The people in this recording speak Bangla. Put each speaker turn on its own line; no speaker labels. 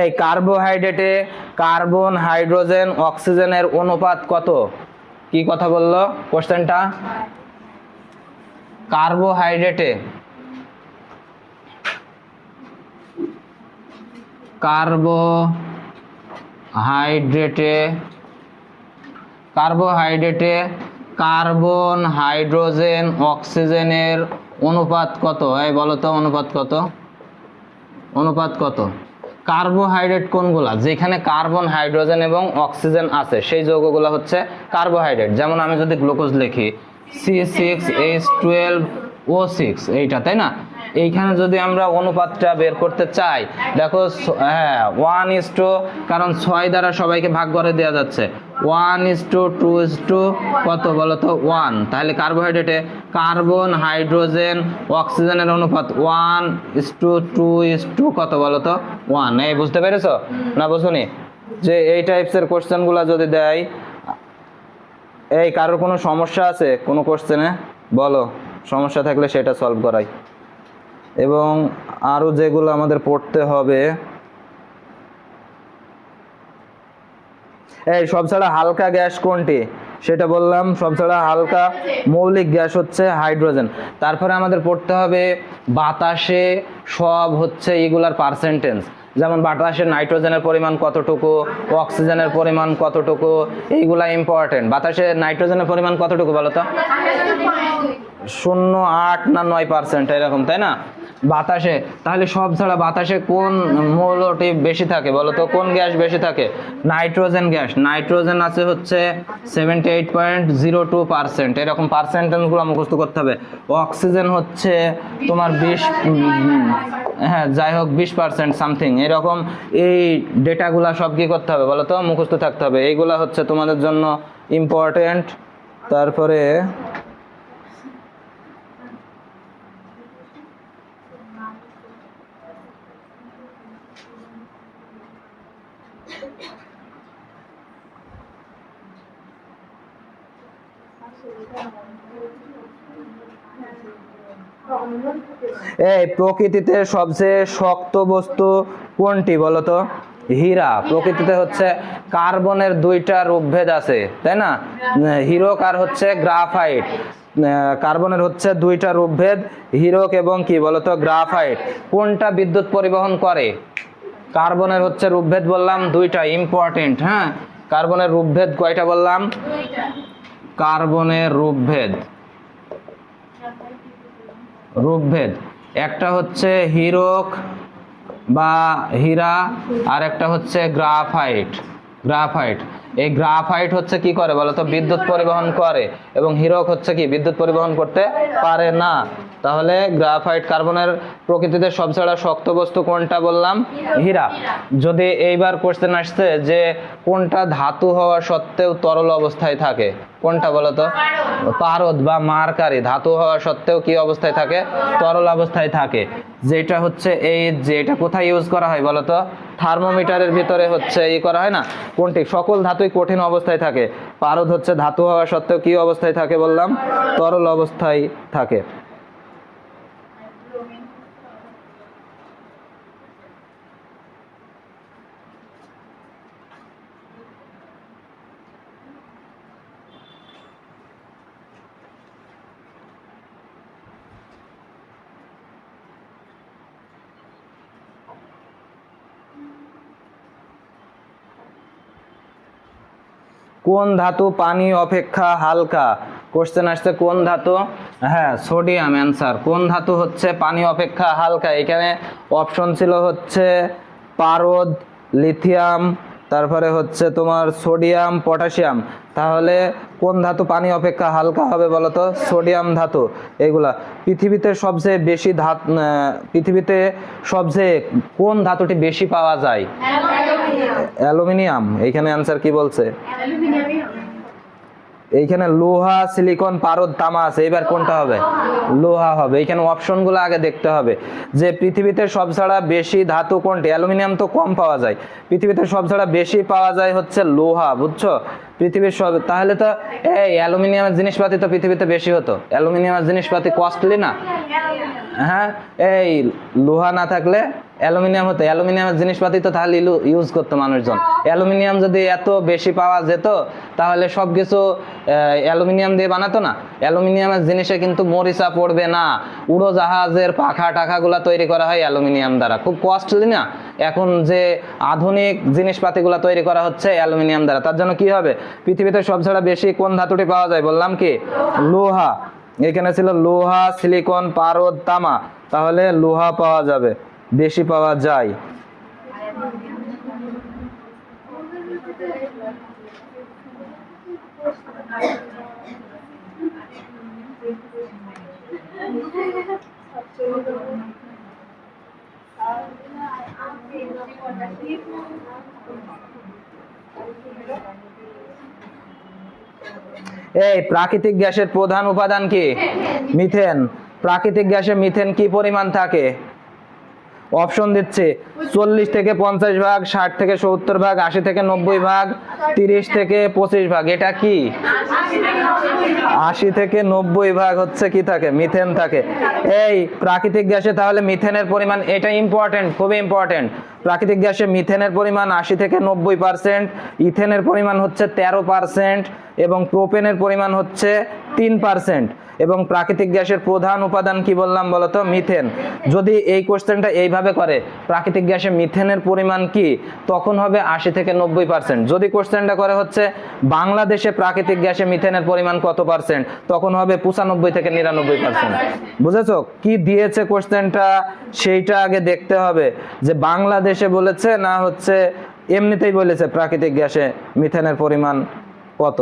এই কার্বোহাইড্রেটে কার্বন, হাইড্রোজেন, অক্সিজেনের অনুপাত কত? কি কথা বলল কোশ্চেনটা? কার্বোহাইড্রেটে কার্বোহাইড্রেটে কার্বোহাইড্রেটে কার্বন, হাইড্রোজেন, অক্সিজেনের অনুপাত কত? এই বলো তো, অনুপাত কত? অনুপাত কত? কার্বোহাইড্রেট কোনগুলা? যেখানে কার্বন, হাইড্রোজেন এবং অক্সিজেন আছে, সেই যৌগগুলো হচ্ছে কার্বোহাইড্রেট। যেমন আমি যদি গ্লুকোজ লিখি C six H twelve O six এইটা তাই না? এইখানে যদি আমরা অনুপাতটা বের করতে চাই দেখো হ্যাঁ ওয়ান ইস টু কারণ ছয় দ্বারা সবাইকে ভাগ করে দেওয়া যাচ্ছে। One is to two is two কত বলো তো? ওয়ান তাহলে কার্বোহাইড্রেটে কার্বন হাইড্রোজেন অক্সিজেনের অনুপাত one is to two is two কত বলো তো? ওয়ান এই বুঝতে পেরেছ? না বুঝুনি? যে এই টাইপসের কোশ্চেনগুলো যদি দেয় এই কারোর কোনো সমস্যা আছে কোনো কোশ্চেনে? বলো। সমস্যা থাকলে সেটা সলভ করাই। এবং আরও যেগুলো আমাদের পড়তে হবে, এই সবছাড়া হালকা গ্যাস কোনটি? সেটা বললাম সবছাড়া হালকা মৌলিক গ্যাস হচ্ছে হাইড্রোজেন। তারপরে আমাদের পড়তে হবে বাতাসে সব হচ্ছে এগুলার পার্সেন্টেজ যেমন বাতাসে নাইট্রোজেনের পরিমাণ কতটুকু, অক্সিজেনের পরিমাণ কতটুকু, এইগুলা ইম্পর্টেন্ট বাতাসে নাইট্রোজেনের পরিমাণ কতটুকু বলো তো শূন্য আট না নয় পার্সেন্ট এরকম, তাই না? বাতাসে, তাহলে সব ছাড়া বাতাসে কোন মৌলটি বেশি থাকে বলো তো? কোন গ্যাস বেশি থাকে? Nitrogen gas. নাইট্রোজেন আছে হচ্ছে seventy eight point zero two percent এরকম পার্সেন্টেজগুলো মুখস্থ করতে হবে। অক্সিজেন হচ্ছে তোমার বিশ হ্যাঁ যাই হোক, বিশ পার্সেন্ট সামথিং এরকম এই ডেটাগুলা সব কি করতে হবে বলো তো? মুখস্থ থাকতে হবে। এইগুলা হচ্ছে তোমাদের জন্য ইম্পর্টেন্ট তারপরে এই প্রকৃতিতে সবচেয়ে শক্ত বস্তু কোনটি বলতো? হীরা। প্রকৃতিতে হচ্ছে কার্বনের দুইটা রূপভেদ আছে, তাই না? হিরোক আর হচ্ছে গ্রাফাইট। কার্বনের হচ্ছে দুইটা রূপভেদ হিরোক এবং কি বলতো? গ্রাফাইট। কোনটা বিদ্যুৎ পরিবহন করে? কার্বনের হচ্ছে রূপভেদ বললাম, দুইটা ইম্পর্টেন্ট হ্যাঁ? কার্বনের রূপভেদ কয়টা বললাম? কার্বনের রূপভেদ। রূপভেদ। একটা হচ্ছে হিরক বা হীরা, আর একটা হচ্ছে গ্রাফাইট। গ্রাফাইট। এই গ্রাফাইট হচ্ছে কি করে বলতো? বিদ্যুৎ পরিবহন করে এবং হিরক হচ্ছে কি? বিদ্যুৎ পরিবহন করতে পারে না। তাহলে গ্রাফাইট কার্বনের প্রকৃতিতে সবচেয়ে শক্ত বস্তু কোনটা বললাম? হীরা। যদি এইবার কোশ্চেন আসছে যে কোনটা ধাতু হওয়া সত্ত্বেও তরল অবস্থায় থাকে, কোনটা বলতো পারদ বা মারকারি, ধাতু হওয়া সত্ত্বেও কি অবস্থায় থাকে? তরল অবস্থায় থাকে। যেটা হচ্ছে এই যেটা কোথায় ইউজ করা হয় বলতো থার্মোমিটারের ভিতরে হচ্ছে ই করা হয় না? কোনটি? সকল ধাতুই কঠিন অবস্থায় থাকে। পারদ হচ্ছে ধাতু হওয়া সত্ত্বেও কি অবস্থায় থাকে বললাম? তরল অবস্থায় থাকে। কোন ধাতু পানি অপেক্ষা হালকা? কোশ্চেন আসছে, কোন ধাতু? হ্যাঁ সোডিয়াম অ্যান্সার কোন ধাতু হচ্ছে পানি অপেক্ষা হালকা? এখানে অপশন ছিল হচ্ছে পারদ লিথিয়াম তারপরে হচ্ছে তোমার সোডিয়াম পটাশিয়াম তাহলে কোন ধাতু পানি অপেক্ষা হালকা হবে বলতো? সোডিয়াম ধাতু। এগুলা পৃথিবীতে সবচেয়ে বেশি ধাত পৃথিবীতে সবচেয়ে কোন ধাতুটি বেশি পাওয়া যায়? অ্যালুমিনিয়াম। এইখানে অ্যান্সার কি বলছে? এইখানে লোহা সিলিকন পারদ তামা আছে এবার কোনটা হবে? লোহা। হবে। এইখানে অপশনগুলো আগে দেখতে হবে। যে পৃথিবীতে সব ছাড়া বেশি ধাতু কোনটি? অ্যালুমিনিয়াম তো কম পাওয়া যায়। পৃথিবীতে সব ছাড়া বেশি পাওয়া যায় হচ্ছে লোহা বুঝছ? পৃথিবীর সব তাহলে তো এই অ্যালুমিনিয়ামের জিনিসপাতি তো পৃথিবীতে বেশি হতো। অ্যালুমিনিয়ামের জিনিসপাতি কস্টলি না? হ্যাঁ এই লোহা না থাকলে অ্যালুমিনিয়াম হতো অ্যালুমিনিয়ামের জিনিসপাতি তো তাহলে ইউজ করতো মানুষজন। অ্যালুমিনিয়াম যদি এত বেশি পাওয়া যেত, তাহলে সব কিছু অ্যালুমিনিয়াম দিয়ে বানাতো না। অ্যালুমিনিয়ামের জিনিসে কিন্তু মরিচা পড়বে না। উড়োজাহাজের পাখা টাখাগুলো তৈরি করা হয় অ্যালুমিনিয়াম দ্বারা। খুব কস্টলি না। এখন যে আধুনিক জিনিসপাতিগুলো তৈরি করা হচ্ছে অ্যালুমিনিয়াম দ্বারা, তার জন্য কি হবে? পৃথিবীতে সবচেয়ে বেশি কোন ধাতুটি পাওয়া যায় বললাম কি? লোহা। এখানে ছিল লোহা, সিলিকন, পারদ, তামা। তাহলে লোহা পাওয়া যাবে। বেশি পাওয়া যায়। এই, প্রাকৃতিক গ্যাসের প্রধান উপাদান কি? মিথেন। প্রাকৃতিক গ্যাসে মিথেন কি পরিমাণ থাকে? অপশন দিচ্ছে চল্লিশ থেকে পঞ্চাশ ভাগ, ষাট থেকে সত্তর ভাগ, আশি থেকে নব্বই ভাগ, তিরিশ থেকে পঁচিশ ভাগ। এটা কি? আশি থেকে নব্বই ভাগ হচ্ছে কি থাকে? মিথেন থাকে। এই প্রাকৃতিক গ্যাসে তাহলে মিথেনের পরিমাণ, এটা ইম্পর্টেন্ট খুবই ইম্পর্টেন্ট প্রাকৃতিক গ্যাসে মিথেনের পরিমাণ আশি থেকে নব্বই পার্সেন্ট, ইথেনের পরিমাণ হচ্ছে তেরো পার্সেন্ট এবং প্রোপেনের পরিমাণ হচ্ছে তিন পার্সেন্ট। এবং প্রাকৃতিক গ্যাসের প্রধান উপাদান কি বললাম বলতো? মিথেন। যদি এই কোশ্চেনটা এইভাবে করে, প্রাকৃতিক গ্যাসে মিথেনের পরিমাণ কি, তখন হবে আশি থেকে নব্বই পার্সেন্ট। যদি কোশ্চেনটা করে হচ্ছে, বাংলাদেশে প্রাকৃতিক গ্যাসে মিথেনের পরিমাণ কত পার্সেন্ট, তখন হবে পঁচানব্বই থেকে নিরানব্বই পার্সেন্ট। বুঝেছ? কি দিয়েছে কোশ্চেনটা, সেইটা আগে দেখতে হবে যে বাংলাদেশে বলেছে না হচ্ছে এমনিতেই বলেছে প্রাকৃতিক গ্যাসে মিথেনের পরিমাণ কত?